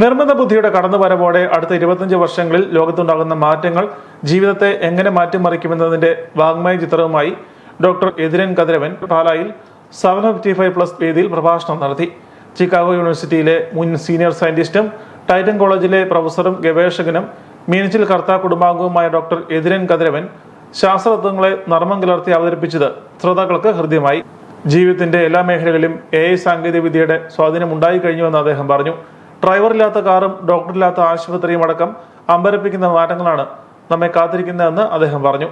നിർമ്മിത ബുദ്ധിയുടെ കടന്നുവരവോടെ അടുത്ത ഇരുപത്തഞ്ച് വർഷങ്ങളിൽ ലോകത്തുണ്ടാകുന്ന മാറ്റങ്ങൾ ജീവിതത്തെ എങ്ങനെ മാറ്റിമറിക്കുമെന്നതിന്റെ വാങ്മയ ചിത്രവുമായി ഡോക്ടർ എതിരൻ കതിരവൻ പാലായിൽ സെവൻ ഫിഫ്റ്റി ഫൈവ് പ്ലസ് വേദിയിൽ പ്രഭാഷണം നടത്തി. ചിക്കാഗോ യൂണിവേഴ്സിറ്റിയിലെ മുൻ സീനിയർ സയന്റിസ്റ്റും ടൈറ്റൻ കോളേജിലെ പ്രൊഫസറും ഗവേഷകനും മീനച്ചിൽ കർത്ത കുടുംബാംഗവുമായ ഡോക്ടർ എതിരൻ കതിരവൻ ശാസ്ത്രതത്വങ്ങളെ നർമ്മം കലർത്തി അവതരിപ്പിച്ചത് ശ്രോതാക്കൾക്ക് ഹൃദ്യമായി. ജീവിതത്തിന്റെ എല്ലാ മേഖലകളിലും എ ഐ സാങ്കേതിക വിദ്യയുടെ സ്വാധീനം ഉണ്ടായി കഴിഞ്ഞുവെന്ന് അദ്ദേഹം പറഞ്ഞു. ഡ്രൈവറില്ലാത്ത കാറും ഡോക്ടറില്ലാത്ത ആശുപത്രിയും അടക്കം അമ്പരപ്പിക്കുന്ന മാറ്റങ്ങളാണ് നമ്മെ കാത്തിരിക്കുന്നതെന്ന് അദ്ദേഹം പറഞ്ഞു.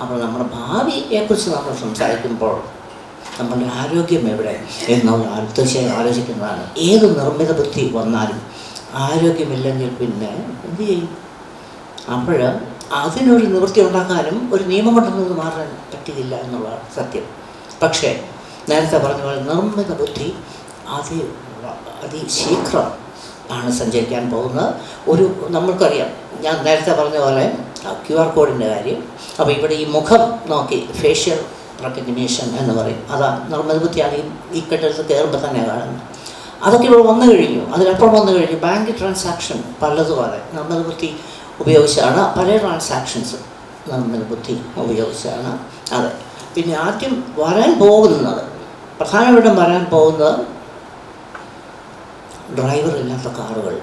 അപ്പോൾ നമ്മുടെ ഭാവിയെക്കുറിച്ച് നമ്മൾ സംസാരിക്കുമ്പോൾ നമ്മളുടെ ആരോഗ്യം എവിടെ എന്നുള്ള തീർച്ചയായും ആലോചിക്കുന്നതാണ്. ഏത് നിർമ്മിത ബുദ്ധി വന്നാലും ആരോഗ്യമില്ലെങ്കിൽ പിന്നെ എന്ത് ചെയ്യും? അപ്പോൾ അതിനൊരു നിവൃത്തി ഉണ്ടാക്കാനും ഒരു നിയമം കൊണ്ടൊന്നും മാറാൻ പറ്റുകയില്ല എന്നുള്ളതാണ് സത്യം. പക്ഷേ നേരത്തെ പറഞ്ഞ പോലെ നിർമ്മിത ബുദ്ധി അതി അതിശീഘ്രം ആണ് സഞ്ചരിക്കാൻ പോകുന്നത്. ഒരു നമ്മൾക്കറിയാം ഞാൻ നേരത്തെ പറഞ്ഞ പോലെ ക്യു ആർ കോഡിന്റെ കാര്യം. അപ്പോൾ ഇവിടെ ഈ മുഖം നോക്കി ഫേഷ്യൽ റെക്കഗ്നേഷൻ എന്ന് പറയും. അതാ നിർമ്മിത ബുദ്ധിയാണ് ഈ കെട്ടിടത്തിൽ കയറുമ്പോൾ തന്നെ കാണുന്നത്. അതൊക്കെ ഇവിടെ വന്നു കഴിഞ്ഞു. അതിനപ്പുറം വന്നു കഴിഞ്ഞു. ബാങ്ക് ട്രാൻസാക്ഷൻ പലതുപോലെ നിർമ്മിത ബുദ്ധി ഉപയോഗിച്ചാണ് പല ട്രാൻസാക്ഷൻസ് നിർമ്മിത ബുദ്ധി ഉപയോഗിച്ചാണ്. അതെ. പിന്നെ ആദ്യം വരാൻ പോകുന്നത് പ്രധാനമായിട്ടും വരാൻ പോകുന്നത് ഡ്രൈവർ ഇല്ലാത്ത കാറുകൾ.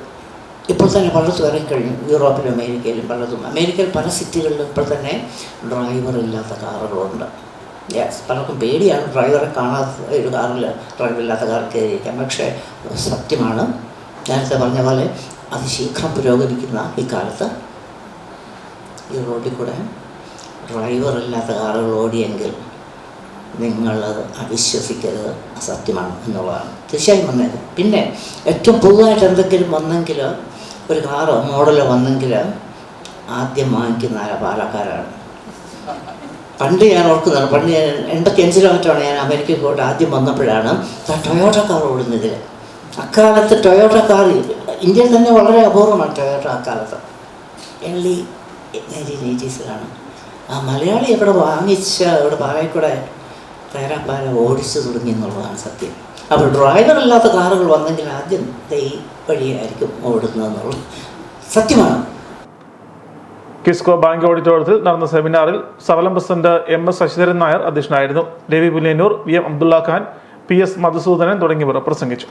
ഇപ്പോൾ തന്നെ പലതും ഇറങ്ങിക്കഴിഞ്ഞു. യൂറോപ്പിലും അമേരിക്കയിലും പലതും. അമേരിക്കയിൽ പല സിറ്റികളിലും ഇപ്പോൾ തന്നെ ഡ്രൈവർ ഇല്ലാത്ത കാറുകളുണ്ട്. യെസ് പലർക്കും പേടിയാണ് ഡ്രൈവറെ കാണാത്ത ഒരു കാറിൽ ഡ്രൈവർ ഇല്ലാത്ത കാർ കയറിയിരിക്കാം പക്ഷേ സത്യമാണ്. നേരത്തെ പറഞ്ഞ പോലെ അതിശീഘ്രം പുരോഗമിക്കുന്ന ഈ കാലത്ത് ഈ റോഡിൽ കൂടെ ഡ്രൈവർ ഇല്ലാത്ത കാറുകൾ ഓടിയെങ്കിൽ നിങ്ങളത് അവിശ്വസിക്കരുത്. അസത്യമാണ് എന്നുള്ളതാണ്. തീർച്ചയായും വന്നേക്കും. പിന്നെ ഏറ്റവും പുതുതായിട്ട് എന്തെങ്കിലും വന്നെങ്കിൽ ഒരു കാറോ മോഡലോ വന്നെങ്കിൽ ആദ്യം വാങ്ങിക്കുന്ന ആരാ? പാലക്കാരാണ്. പണ്ട് ഞാൻ ഓർക്കുന്നതാണ് പണ്ട് ഞാൻ എൺപത്തി അഞ്ചിലോ മറ്റാണ് ഞാൻ അമേരിക്കയിൽ പോയിട്ട് ആദ്യം വന്നപ്പോഴാണ് ടൊയോട്ട കാർ ഓടുന്നതിൽ. അക്കാലത്ത് ടൊയോട്ട കാർ ഇന്ത്യയിൽ തന്നെ വളരെ അപൂർവമാണ് ടൊയോട്ട അക്കാലത്ത്. എള്ളി നയന്റീൻ എയ്റ്റീസിലാണ്. ആ മലയാളി ഇവിടെ വാങ്ങിച്ച ഇവിടെ പാലക്കൂടെ തേരാപ്പാല ഓടിച്ചു തുടങ്ങി എന്നുള്ളതാണ് സത്യം. അപ്പോൾ ഡ്രൈവർ ഇല്ലാത്ത കാറുകൾ വന്നെങ്കിൽ ആദ്യം ഈ വഴിയായിരിക്കും ഓടുന്നതെന്നുള്ളത് സത്യമാണ്. കിസ്കോ ബാങ്ക് ഓഡിറ്റോറിയത്തിൽ നടന്ന സെമിനാറിൽ സവലം president M S Sasidharan Nair അധ്യക്ഷനായിരുന്നു. Ravi Puliyannoor V M Abdulla Khan P S Madhusoodanan തുടങ്ങിയവർ പ്രസംഗിച്ചു.